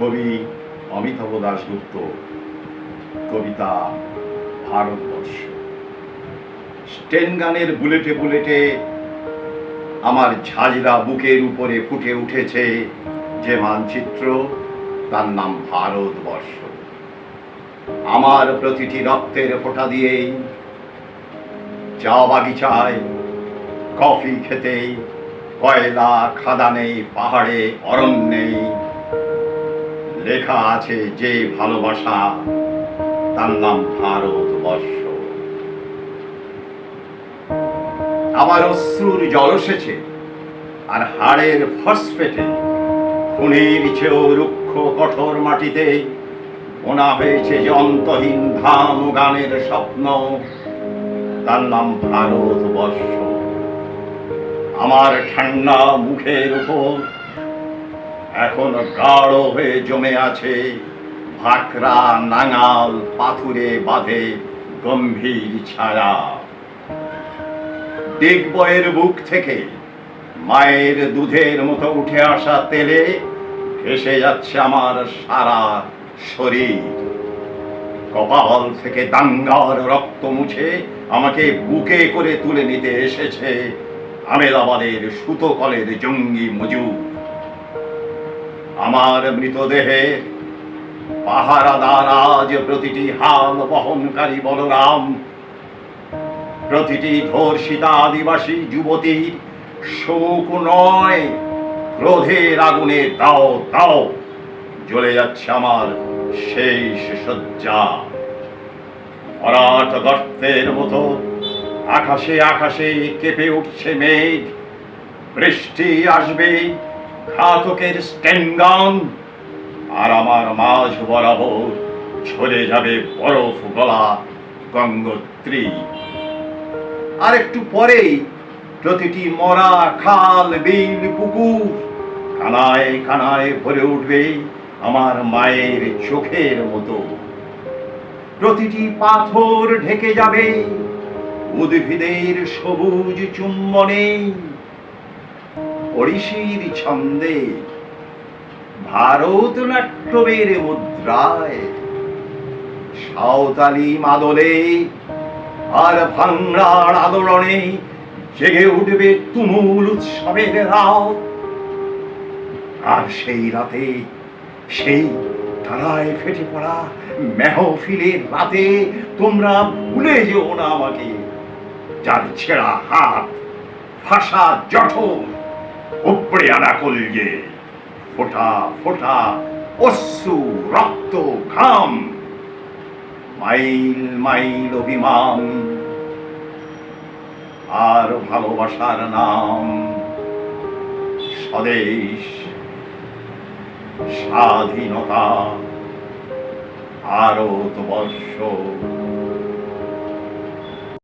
কবি অমিতাভ দাশগুপ্ত, কবিতা ভারতবর্ষ। স্টেন গানের বুলেটে বুলেটে আমার ঝাঁঝরা বুকের উপরে ফুটে উঠেছে যে মানচিত্র, তার নাম ভারতবর্ষ। আমার প্রতিটি রক্তের ফোঁটা দিয়েই চা বাগিচায়, কফি খেতে কয়লা খাদানে পাহাড়ে অরণ্যে লেখা আছে যে ভালোবাসা, তার নাম ভারতবর্ষ আমার অশ্রুর জল এসেছে, আর হাড়ের ফসফেটে খুনির চেয়েও রুক্ষ কঠোর মাটিতে ওনা হয়েছে যে অন্তহীন ধাম গানের স্বপ্ন, তার নাম ভারতবর্ষ আমার ঠান্ডা মুখের উপর এখন গাঢ় হয়ে জমে আছে ভাকরা নাঙাল পাথুরে বাঁধে গম্ভীর ছায়া। ডিগবয়ের বুক থেকে মায়ের দুধের মতো উঠে আসা তেলে ভেসে যাচ্ছে আমার সারা শরীর। কপাল থেকে দাঙ্গার রক্ত মুছে আমাকে বুকে করে তুলে নিতে এসেছে আমেদাবাদের সুতো কলের জঙ্গি মজুর। আমার মৃতদেহে পাহারাদার আজ প্রতিটি হাল বহনকারী বলরাম, প্রতিটি ধর্ষিতা আদিবাসী যুবতীর শোক নয়, ক্রোধের আগুনে দাও দাও, জ্বলে যাচ্ছে আমার শেষ শয্যা। ভরাট গর্তের মতো আকাশে আকাশে কেঁপে উঠছে মেঘ, বৃষ্টি আসবে ঘাতকের স্ট্যান্গান আর আমার মাঝ বরাবর ঝরে যাবে বরফ গলা গঙ্গোত্রী। আর একটু পরেই প্রতিটি মরা খাল, বিল, পুকুর কানায় কানায় ভরে উঠবে আমার মায়ের চোখের মতো। প্রতিটি পাথর ঢেকে যাবে, উদ্ভিদের সবুজ চুম্বনে। ওড়িশির ছন্দে। ভারতনাট্যমের মুদ্রায় সাঁওতালি মাদলে আর ভাংড়ার আদরণে জেগে উঠবে তুমুল উৎসবের রাত। আর সেই রাতে, সেই তারায় ফেটে পড়া মেহফিলের রাতে তোমরা ভুলে যেও না আমাকে। যার ছেঁড়া হাত ফাঁসা জঠর আনা ফোটা ফোটা, অশ্রু, রক্ত, ঘাম। মাইল মাইল অভিমান। আর ভালোবাসার নাম স্বদেশ, স্বাধীনতা, ভারতবর্ষ।